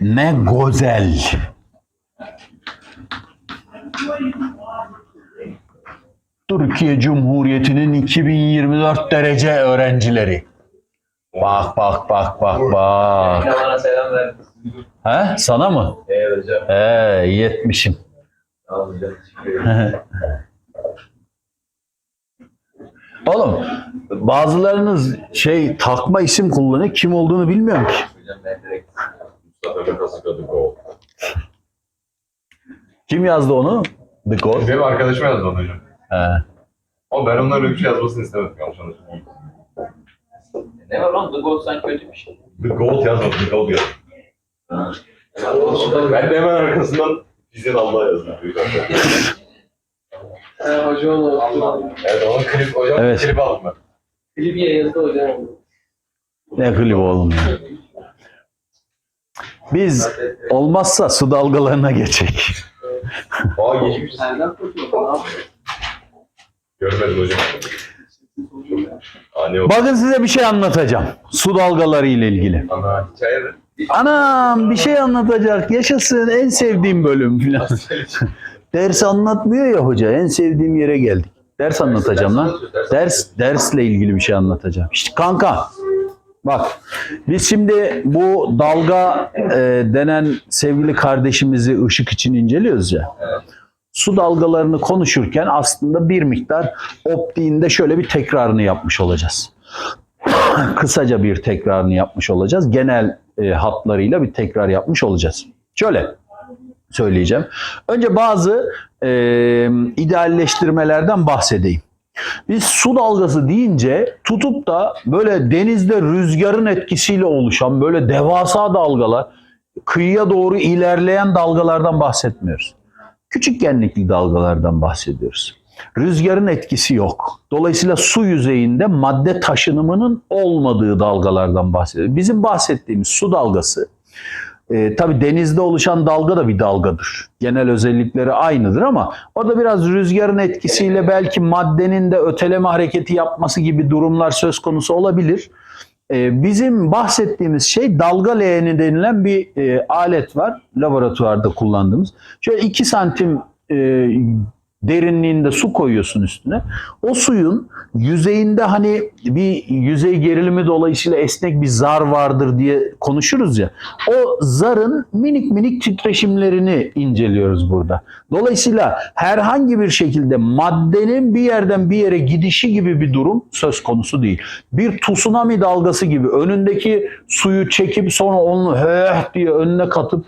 Ne güzel. Türkiye Cumhuriyeti'nin 2024 derece öğrencileri. Bak bak bak bak bak. Bana selam ver. He? Sana mı? Evet hocam. He, yetmişim. Hocam. Ederim. Oğlum bazılarınız şey takma isim kullanıyor. Kim olduğunu bilmiyorum ki. Ben direkt Mustafa Lucas adı Gol. Kim yazdı onu? The God. Benim arkadaşım yazdı onu hocam. He. Ama ben onların şey yazmasını istemedim yanlış anlaşılma. ne var lan? The Ghost'tan kötü bir şey. The Gold yazmadı, The Gold yazdı. Ben de hemen arkasından Fizyen Allah yazdım. Ee, hocam unuttum. Evet onun klip, hocam Evet. klibi aldım ben. Libya yazdı hocam. Ne klibi oğlum ya. Biz olmazsa su dalgalarına. Aa geçmiş. Görmedim hocam. Aa oldu? Bakın size bir şey anlatacağım. Su dalgaları ile ilgili. Ana hikaye mi? Anam bir şey anlatacak. Yaşasın en sevdiğim bölüm filan. Ders anlatmıyor ya hoca. En sevdiğim yere geldik. Ders anlatacağım lan. Ders dersle ilgili bir şey anlatacağım. İşte kanka bak biz şimdi bu dalga e, denen sevgili kardeşimizi ışık için inceliyoruz ya. Su dalgalarını konuşurken aslında bir miktar optiğinde şöyle bir tekrarını yapmış olacağız. Kısaca bir tekrarını yapmış olacağız. Genel e, hatlarıyla bir tekrar yapmış olacağız. Şöyle söyleyeceğim. Önce bazı e, idealleştirmelerden bahsedeyim. Biz su dalgası deyince tutup da böyle denizde rüzgarın etkisiyle oluşan böyle devasa dalgalar, kıyıya doğru ilerleyen dalgalardan bahsetmiyoruz. Küçük genlikli dalgalardan bahsediyoruz. Rüzgarın etkisi yok. Dolayısıyla su yüzeyinde madde taşınımının olmadığı dalgalardan bahsediyoruz. Bizim bahsettiğimiz su dalgası e, tabii denizde oluşan dalga da bir dalgadır. Genel özellikleri aynıdır ama orada biraz rüzgarın etkisiyle belki maddenin de öteleme hareketi yapması gibi durumlar söz konusu olabilir. E, bizim bahsettiğimiz şey dalga leğeni denilen bir e, alet var laboratuvarda kullandığımız. Şöyle 2 santim e, derinliğinde su koyuyorsun üstüne. O suyun yüzeyinde hani bir yüzey gerilimi dolayısıyla esnek bir zar vardır diye konuşuruz ya. O zarın minik minik titreşimlerini inceliyoruz burada. Dolayısıyla herhangi bir şekilde maddenin bir yerden bir yere gidişi gibi bir durum söz konusu değil. Bir tsunami dalgası gibi önündeki suyu çekip sonra onu höh diye önüne katıp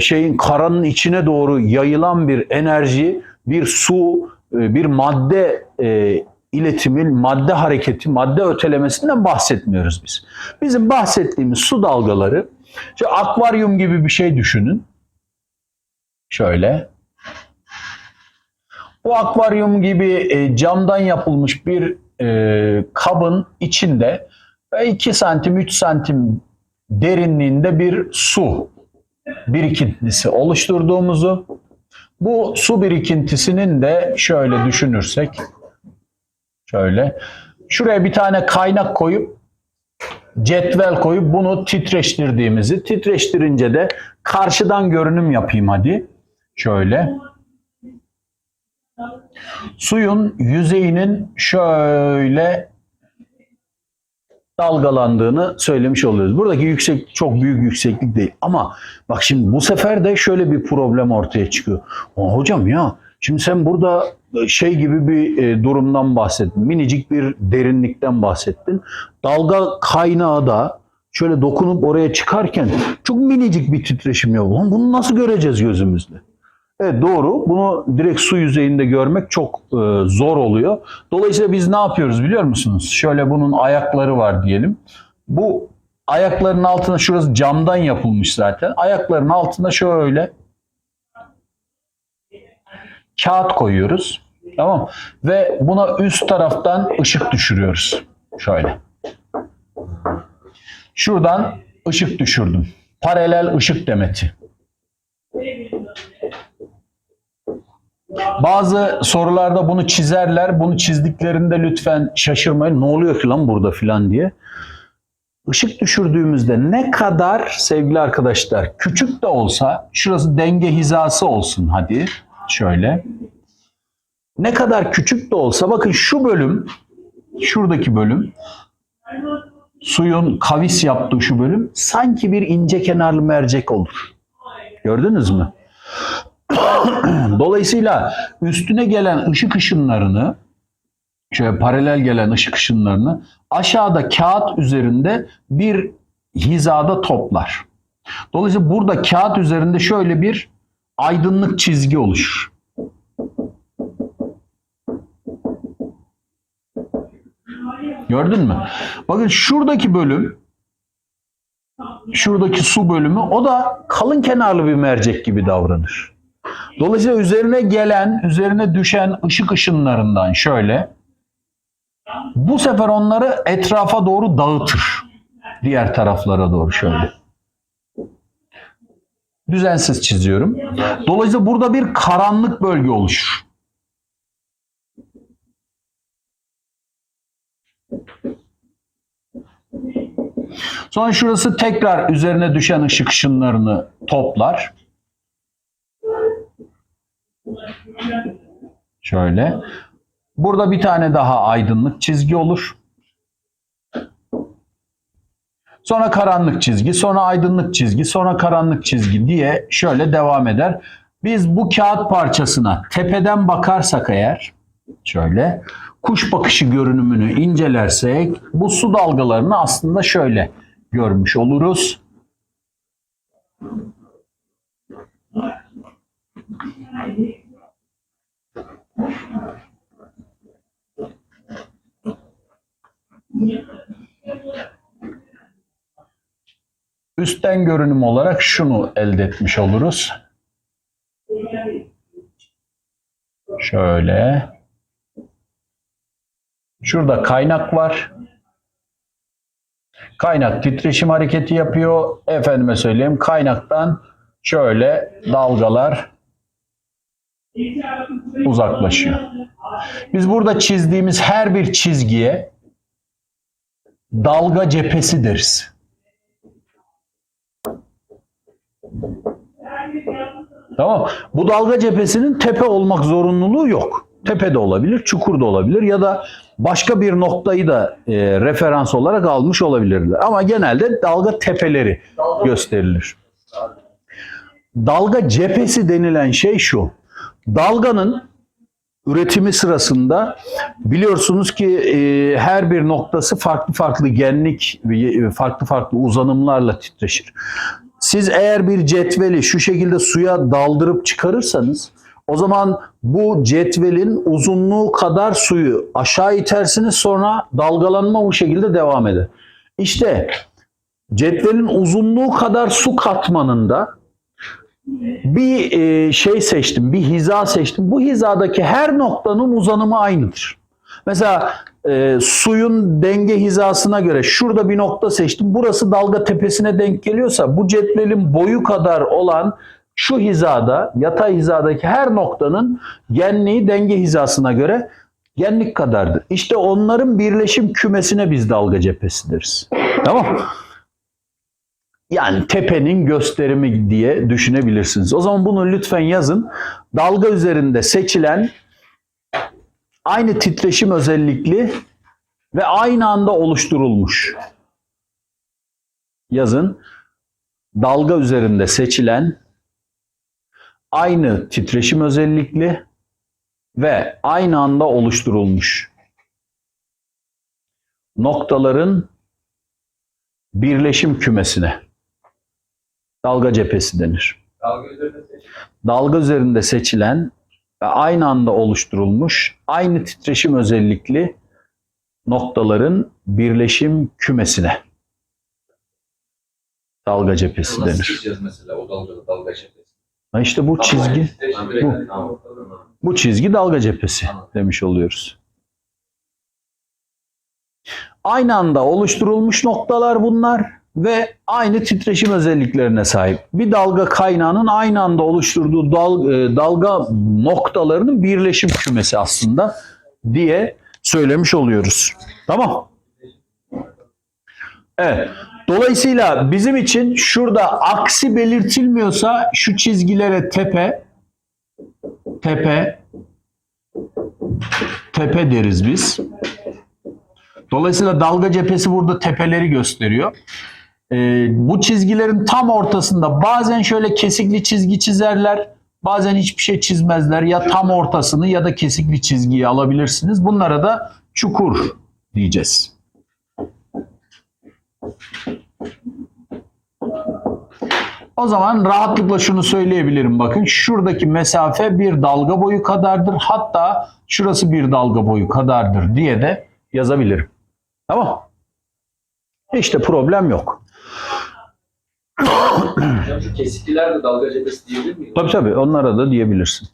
şeyin karanın içine doğru yayılan bir enerji, bir su, e, bir madde e, iletimi, madde hareketi, madde ötelemesinden bahsetmiyoruz biz. Bizim bahsettiğimiz su dalgaları, işte akvaryum gibi bir şey düşünün. Şöyle. Bu akvaryum gibi e, camdan yapılmış bir e, kabın içinde 2 santim, 3 santim derinliğinde bir su birikintisi oluşturduğumuzu, bu su birikintisinin de şöyle düşünürsek, şöyle, şuraya bir tane kaynak koyup, cetvel koyup bunu titreştirdiğimizi, titreştirince de karşıdan görünüm yapayım hadi. Şöyle. Suyun yüzeyinin şöyle dalgalandığını söylemiş oluyoruz. Buradaki yüksek çok büyük yükseklik değil. Ama bak şimdi bu sefer de şöyle bir problem ortaya çıkıyor. Aa, hocam ya şimdi sen burada şey gibi bir e, durumdan bahsettin. Minicik bir derinlikten bahsettin. Dalga kaynağı da şöyle dokunup oraya çıkarken çok minicik bir titreşim yok. Lan bunu nasıl göreceğiz gözümüzle? Evet doğru. Bunu direkt su yüzeyinde görmek çok e, zor oluyor. Dolayısıyla biz ne yapıyoruz biliyor musunuz? Şöyle bunun ayakları var diyelim. Bu ayakların altına şurası camdan yapılmış zaten. Ayakların altına şöyle kağıt koyuyoruz. Tamam Ve buna üst taraftan ışık düşürüyoruz. Şöyle. Şuradan ışık düşürdüm. Paralel ışık demeti. Bazı sorularda bunu çizerler. Bunu çizdiklerinde lütfen şaşırmayın. Ne oluyor ki lan burada filan diye. ışık düşürdüğümüzde ne kadar sevgili arkadaşlar küçük de olsa şurası denge hizası olsun hadi şöyle. Ne kadar küçük de olsa bakın şu bölüm şuradaki bölüm suyun kavis yaptığı şu bölüm sanki bir ince kenarlı mercek olur. Gördünüz mü? Dolayısıyla üstüne gelen ışık ışınlarını şöyle paralel gelen ışık ışınlarını aşağıda kağıt üzerinde bir hizada toplar. Dolayısıyla burada kağıt üzerinde şöyle bir aydınlık çizgi oluşur. Gördün mü? Bakın şuradaki bölüm şuradaki su bölümü o da kalın kenarlı bir mercek gibi davranır. Dolayısıyla üzerine gelen, üzerine düşen ışık ışınlarından şöyle bu sefer onları etrafa doğru dağıtır. Diğer taraflara doğru şöyle. Düzensiz çiziyorum. Dolayısıyla burada bir karanlık bölge oluşur. Sonra şurası tekrar üzerine düşen ışık ışınlarını toplar. Şöyle. Burada bir tane daha aydınlık çizgi olur. Sonra karanlık çizgi, sonra aydınlık çizgi, sonra karanlık çizgi diye şöyle devam eder. Biz bu kağıt parçasına tepeden bakarsak eğer şöyle kuş bakışı görünümünü incelersek bu su dalgalarını aslında şöyle görmüş oluruz. Üstten görünüm olarak şunu elde etmiş oluruz. Şöyle. Şurada kaynak var. Kaynak titreşim hareketi yapıyor. Efendime söyleyeyim kaynaktan şöyle dalgalar uzaklaşıyor. Biz burada çizdiğimiz her bir çizgiye dalga cephesi deriz. Tamam. Bu dalga cephesinin tepe olmak zorunluluğu yok. Tepe de olabilir, çukur da olabilir ya da başka bir noktayı da e, referans olarak almış olabilirler. Ama genelde dalga tepeleri gösterilir. Dalga cephesi denilen şey şu. Dalganın üretimi sırasında biliyorsunuz ki e, her bir noktası farklı farklı genlik ve farklı farklı uzanımlarla titreşir. Siz eğer bir cetveli şu şekilde suya daldırıp çıkarırsanız o zaman bu cetvelin uzunluğu kadar suyu aşağı itersiniz sonra dalgalanma bu şekilde devam eder. İşte cetvelin uzunluğu kadar su katmanında bir e, şey seçtim, bir hiza seçtim. Bu hizadaki her noktanın uzanımı aynıdır. Mesela e, suyun denge hizasına göre şurada bir nokta seçtim. Burası dalga tepesine denk geliyorsa bu cetvelin boyu kadar olan şu hizada, yatay hizadaki her noktanın genliği denge hizasına göre genlik kadardır. İşte onların birleşim kümesine biz dalga cephesi deriz. Tamam yani tepenin gösterimi diye düşünebilirsiniz. O zaman bunu lütfen yazın. Dalga üzerinde seçilen aynı titreşim özellikli ve aynı anda oluşturulmuş. Yazın. Dalga üzerinde seçilen aynı titreşim özellikli ve aynı anda oluşturulmuş noktaların birleşim kümesine dalga cephesi denir. Dalga üzerinde seç. Dalga üzerinde seçilen ve aynı anda oluşturulmuş aynı titreşim özellikli noktaların birleşim kümesine dalga cephesi Nasıl denir. çizeceğiz mesela o dalga? Ha işte bu çizgi Bu. bu çizgi dalga cephesi demiş oluyoruz. Aynı anda oluşturulmuş noktalar bunlar ve aynı titreşim özelliklerine sahip. Bir dalga kaynağının aynı anda oluşturduğu dal- e, dalga noktalarının birleşim kümesi aslında diye söylemiş oluyoruz. Tamam. Evet. Dolayısıyla bizim için şurada aksi belirtilmiyorsa şu çizgilere tepe, tepe, tepe deriz biz. Dolayısıyla dalga cephesi burada tepeleri gösteriyor. Ee, bu çizgilerin tam ortasında bazen şöyle kesikli çizgi çizerler, bazen hiçbir şey çizmezler. Ya tam ortasını ya da kesikli çizgiyi alabilirsiniz. Bunlara da çukur diyeceğiz. O zaman rahatlıkla şunu söyleyebilirim. Bakın şuradaki mesafe bir dalga boyu kadardır. Hatta şurası bir dalga boyu kadardır diye de yazabilirim. Tamam. İşte problem yok. Hocam şu kesikliler de dalga cephesi diyebilir miyim? Tabii tabii onlara da diyebilirsin.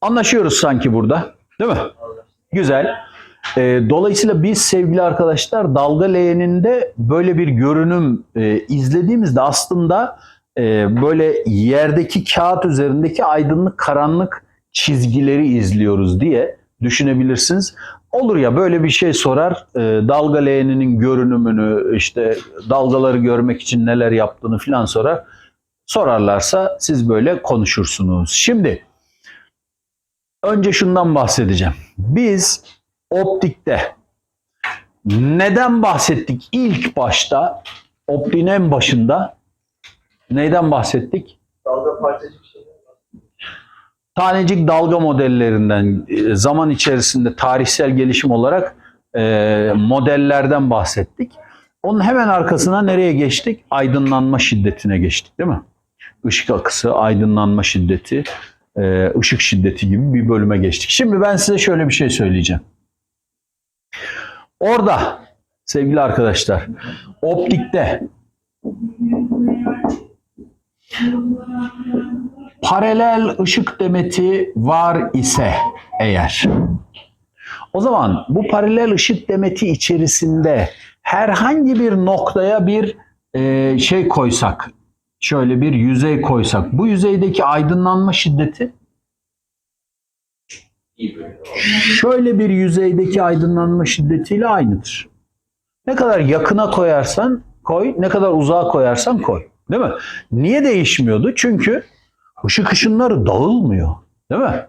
Anlaşıyoruz sanki burada. Değil mi? Güzel. Ee, dolayısıyla biz sevgili arkadaşlar dalga leğeninde böyle bir görünüm e, izlediğimizde aslında e, böyle yerdeki kağıt üzerindeki aydınlık karanlık çizgileri izliyoruz diye düşünebilirsiniz. Olur ya böyle bir şey sorar e, dalga leğeninin görünümünü işte dalgaları görmek için neler yaptığını filan sorar. Sorarlarsa siz böyle konuşursunuz. Şimdi önce şundan bahsedeceğim. Biz optikte neden bahsettik ilk başta? Optiğin en başında neyden bahsettik? Dalga parçacık şey. Tanecik dalga modellerinden e, zaman içerisinde tarihsel gelişim olarak e, modellerden bahsettik. Onun hemen arkasına nereye geçtik? Aydınlanma şiddetine geçtik değil mi? Işık akısı, aydınlanma şiddeti, e, ışık şiddeti gibi bir bölüme geçtik. Şimdi ben size şöyle bir şey söyleyeceğim. Orada sevgili arkadaşlar optikte paralel ışık demeti var ise eğer o zaman bu paralel ışık demeti içerisinde herhangi bir noktaya bir e, şey koysak şöyle bir yüzey koysak bu yüzeydeki aydınlanma şiddeti şöyle bir yüzeydeki aydınlanma şiddetiyle aynıdır. Ne kadar yakına koyarsan koy, ne kadar uzağa koyarsan koy. Değil mi? Niye değişmiyordu? Çünkü ışık ışınları dağılmıyor. Değil mi?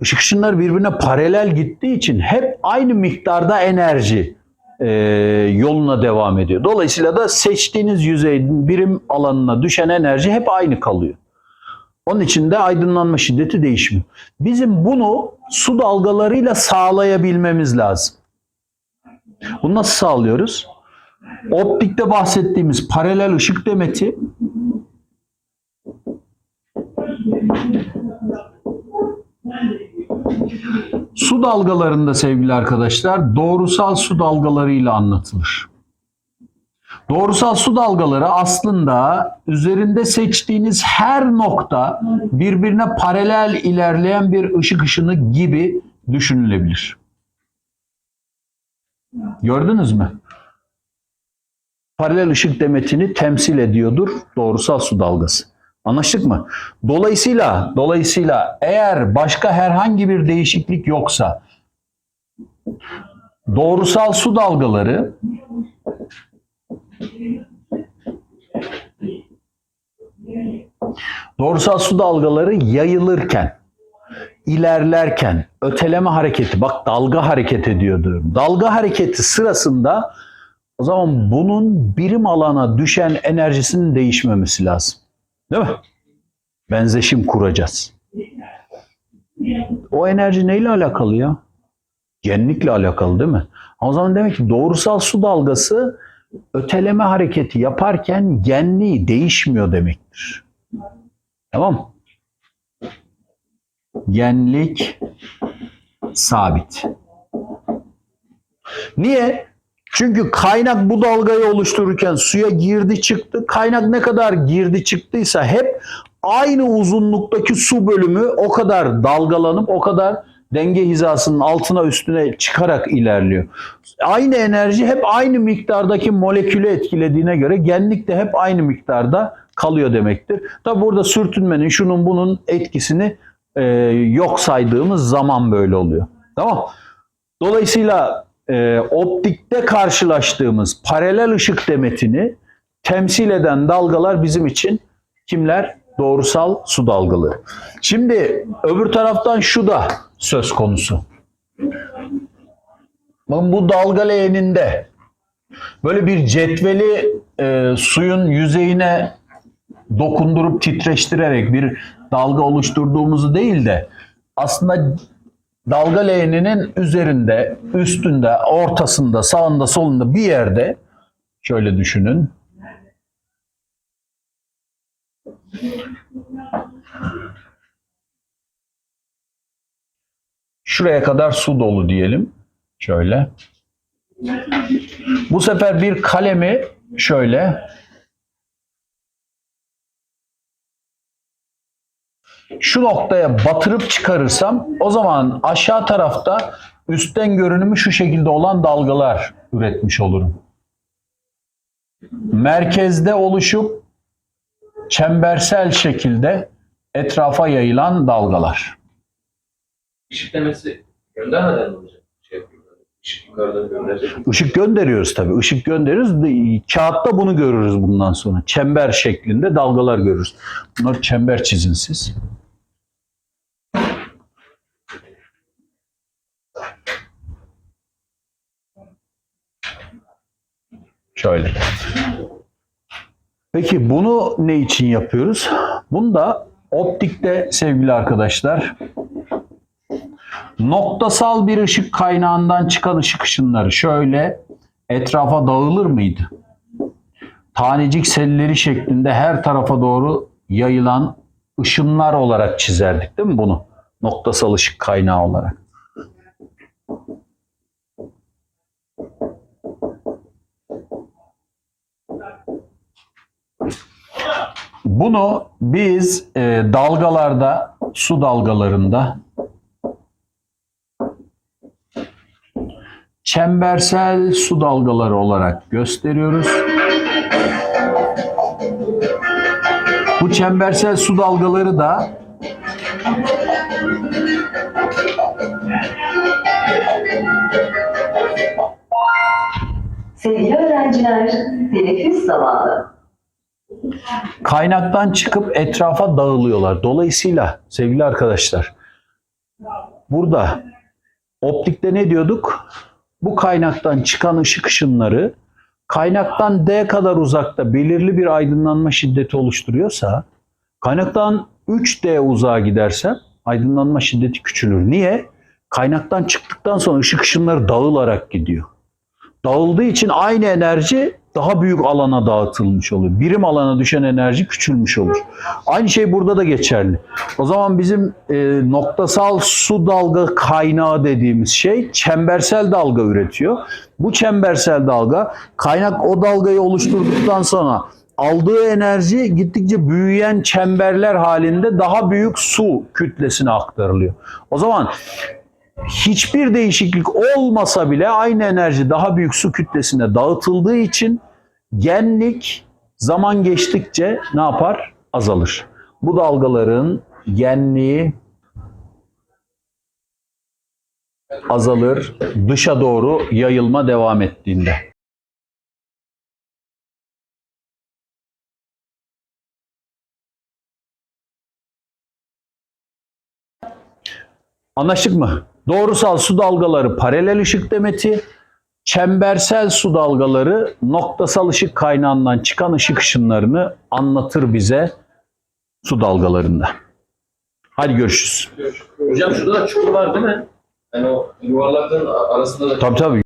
Işık ışınları birbirine paralel gittiği için hep aynı miktarda enerji e, yoluna devam ediyor. Dolayısıyla da seçtiğiniz yüzeyin birim alanına düşen enerji hep aynı kalıyor. Onun için de aydınlanma şiddeti değişmiyor. Bizim bunu su dalgalarıyla sağlayabilmemiz lazım. Bunu nasıl sağlıyoruz? Optikte bahsettiğimiz paralel ışık demeti su dalgalarında sevgili arkadaşlar doğrusal su dalgalarıyla anlatılır. Doğrusal su dalgaları aslında üzerinde seçtiğiniz her nokta birbirine paralel ilerleyen bir ışık ışını gibi düşünülebilir. Gördünüz mü? Paralel ışık demetini temsil ediyordur doğrusal su dalgası. Anlaştık mı? Dolayısıyla dolayısıyla eğer başka herhangi bir değişiklik yoksa doğrusal su dalgaları Doğrusal su dalgaları yayılırken, ilerlerken, öteleme hareketi, bak dalga hareket ediyor. Dalga hareketi sırasında o zaman bunun birim alana düşen enerjisinin değişmemesi lazım. Değil mi? Benzeşim kuracağız. O enerji neyle alakalı ya? Genlikle alakalı değil mi? O zaman demek ki doğrusal su dalgası öteleme hareketi yaparken genliği değişmiyor demektir. Tamam mı? Genlik sabit. Niye? Çünkü kaynak bu dalgayı oluştururken suya girdi çıktı. Kaynak ne kadar girdi çıktıysa hep aynı uzunluktaki su bölümü o kadar dalgalanıp o kadar denge hizasının altına üstüne çıkarak ilerliyor. Aynı enerji hep aynı miktardaki molekülü etkilediğine göre genlik de hep aynı miktarda kalıyor demektir. Tabi burada sürtünmenin şunun bunun etkisini e, yok saydığımız zaman böyle oluyor. Tamam. Dolayısıyla e, optikte karşılaştığımız paralel ışık demetini temsil eden dalgalar bizim için kimler? Doğrusal su dalgaları. Şimdi öbür taraftan şu da söz konusu. Bu dalga leğeninde böyle bir cetveli e, suyun yüzeyine dokundurup titreştirerek bir dalga oluşturduğumuzu değil de aslında dalga leğeninin üzerinde, üstünde, ortasında, sağında, solunda bir yerde şöyle düşünün. Şuraya kadar su dolu diyelim. Şöyle. Bu sefer bir kalemi şöyle şu noktaya batırıp çıkarırsam o zaman aşağı tarafta üstten görünümü şu şekilde olan dalgalar üretmiş olurum. Merkezde oluşup çembersel şekilde etrafa yayılan dalgalar. Işık demesi göndermeden olacak? Şey. Işık. Işık gönderiyoruz tabii. Işık gönderiyoruz. De- Kağıtta bunu görürüz bundan sonra. Çember şeklinde dalgalar görürüz. Bunlar çember çizin siz. Şöyle. Peki bunu ne için yapıyoruz? Bunu da optikte sevgili arkadaşlar noktasal bir ışık kaynağından çıkan ışık ışınları şöyle etrafa dağılır mıydı? Tanecik selleri şeklinde her tarafa doğru yayılan ışınlar olarak çizerdik değil mi bunu? Noktasal ışık kaynağı olarak. Bunu biz e, dalgalarda, su dalgalarında çembersel su dalgaları olarak gösteriyoruz. Bu çembersel su dalgaları da Sevgili öğrenciler, teneffüs zamanı. Kaynaktan çıkıp etrafa dağılıyorlar. Dolayısıyla sevgili arkadaşlar burada optikte ne diyorduk? Bu kaynaktan çıkan ışık ışınları kaynaktan D kadar uzakta belirli bir aydınlanma şiddeti oluşturuyorsa kaynaktan 3D uzağa gidersem aydınlanma şiddeti küçülür. Niye? Kaynaktan çıktıktan sonra ışık ışınları dağılarak gidiyor. Dağıldığı için aynı enerji daha büyük alana dağıtılmış oluyor. Birim alana düşen enerji küçülmüş olur. Aynı şey burada da geçerli. O zaman bizim e, noktasal su dalga kaynağı dediğimiz şey çembersel dalga üretiyor. Bu çembersel dalga kaynak o dalgayı oluşturduktan sonra aldığı enerji gittikçe büyüyen çemberler halinde daha büyük su kütlesine aktarılıyor. O zaman hiçbir değişiklik olmasa bile aynı enerji daha büyük su kütlesine dağıtıldığı için genlik zaman geçtikçe ne yapar? Azalır. Bu dalgaların genliği azalır dışa doğru yayılma devam ettiğinde. Anlaştık mı? Doğrusal su dalgaları paralel ışık demeti, çembersel su dalgaları noktasal ışık kaynağından çıkan ışık ışınlarını anlatır bize su dalgalarında. Hadi görüşürüz. Hocam şurada da çukur var değil mi? Yani o yuvarlakların arasında da Tabii tabii.